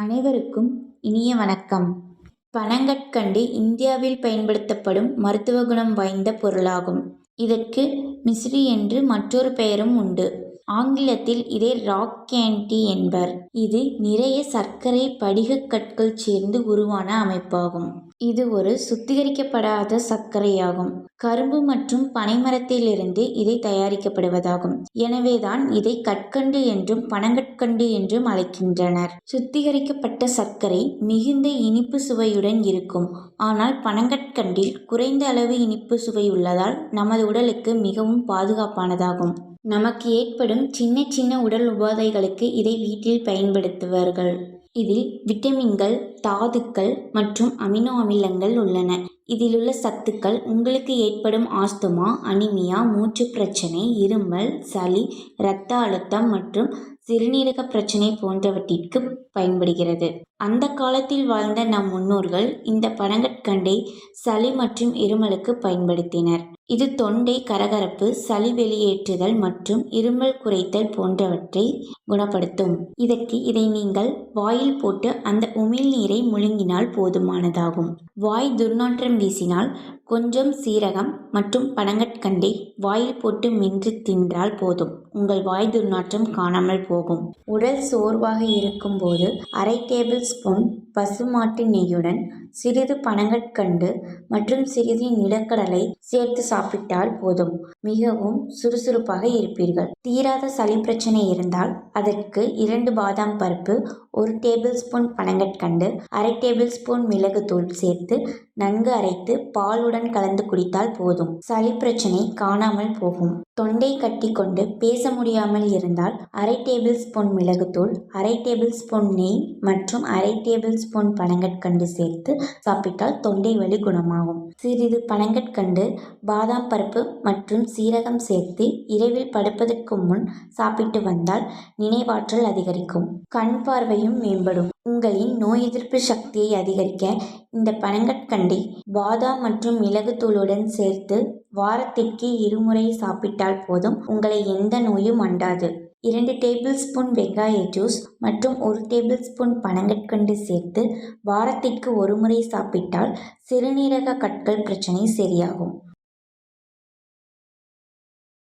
அனைவருக்கும் இனிய வணக்கம். பனங்கற்கண்டு இந்தியாவில் பயன்படுத்தப்படும் மருத்துவ குணம் வாய்ந்த பொருளாகும். இதற்கு மிஸ்ரி என்று மற்றொரு பெயரும் உண்டு. ஆங்கிலத்தில் இதை ராக் கேண்டி என்பர். இது நிறைய சர்க்கரை படிகக் கற்கள் சேர்ந்து உருவான அமைப்பாகும். இது ஒரு சுத்திகரிக்கப்படாத சர்க்கரையாகும். கரும்பு மற்றும் பனைமரத்திலிருந்து இதை தயாரிக்கப்படுவதாகும். எனவேதான் இதை கற்கண்டு என்றும் பனங்கற்கண்டு என்றும் அழைக்கின்றனர். சுத்திகரிக்கப்பட்ட சர்க்கரை மிகுந்த இனிப்பு சுவையுடன் இருக்கும். ஆனால் பனங்கற்கண்டில் குறைந்த அளவு இனிப்பு சுவை உள்ளதால் நமது உடலுக்கு மிகவும் பாதுகாப்பானதாகும். நமக்கு ஏற்படும் சின்ன சின்ன உடல் உபாதைகளுக்கு இதை வீட்டில் பயன்படுத்துவார்கள். இதில் விட்டமின்கள் தாதுக்கள் மற்றும் அமினோ அமிலங்கள் உள்ளன. இதிலுள்ள சத்துக்கள் உங்களுக்கு ஏற்படும் ஆஸ்துமா அனிமியா மூச்சு பிரச்சனை இருமல் சளி இரத்த அழுத்தம் மற்றும் சிறுநீரக பிரச்சனை போன்றவற்றிற்கு பயன்படுகிறது. அந்த காலத்தில் வாழ்ந்த நம் முன்னோர்கள் இந்த பனங்கற்கண்டை சளி மற்றும் இருமலுக்கு பயன்படுத்தினர். இது தொண்டை கரகரப்பு சளி வெளியேற்றுதல் மற்றும் இருமல் குறைத்தல் போன்றவற்றை குணப்படுத்தும். இதற்கு இதை நீங்கள் வாயில் போட்டு அந்த உமிழ்நீரை முழுங்கினால் போதுமானதாகும். வாய் துர்நாற்றம் வீசினால் கொஞ்சம் சீரகம் மற்றும் பனங்கற்கண்டை வாயில் போட்டு மென்று தின்றால் போதும். உங்கள் வாய் துர்நாற்றம் காணாமல் போகும் உடல் சோர்வாக இருக்கும்போது அரை டேபிள் ஸ்பூன் பசுமாட்டு நெய்யுடன் சிறிது பனங்கற்கண்டு மற்றும் சிறிது நிலக்கடலை சேர்த்து சாப்பிட்டால் போதும். மிகவும் சுறுசுறுப்பாக இருப்பீர்கள். தீராத சளி பிரச்சனை இருந்தால் அதற்கு இரண்டு பாதாம் பருப்பு ஒரு டேபிள் ஸ்பூன் பனங்கற்கண்டு அரை டேபிள் ஸ்பூன் மிளகுத்தூள் சேர்த்து நன்கு அரைத்து பாலுடன் கலந்து குடித்தால் போதும். சளி பிரச்சனை காணாமல் போகும். தொண்டை கட்டி கொண்டு பேச முடியாமல் இருந்தால் அரை டேபிள் ஸ்பூன் மிளகுத்தூள் அரை டேபிள் ஸ்பூன் நெய் மற்றும் அரை டேபிள் ஸ்பூன் பனங்கற்கண்டு சேர்த்து சாப்பிட்டால் தொண்டை வலி குணமாகும். சிறிது பனங்கற்கண்டு பாதாம் பருப்பு மற்றும் சீரகம் சேர்த்து இரவில் படுப்பதற்கு முன் சாப்பிட்டு வந்தால் நினைவாற்றல் அதிகரிக்கும். கண் பார்வையும் மேம்படும். உங்களின் நோய் எதிர்ப்பு சக்தியை அதிகரிக்க இந்த பனங்கற்கண்டை பாதாம் மற்றும் மிளகுத்தூளுடன் சேர்த்து வாரத்திற்கு இருமுறை சாப்பிட்டால் போதும். உங்களை எந்த நோயும் அண்டாது. இரண்டு டேபிள் ஸ்பூன் வெங்காய ஜூஸ் மற்றும் ஒரு டேபிள் ஸ்பூன் பனங்கற்கண்டு சேர்த்து வாரத்திற்கு ஒரு முறை சாப்பிட்டால் சிறுநீரக கற்கள் பிரச்சனை சரியாகும்.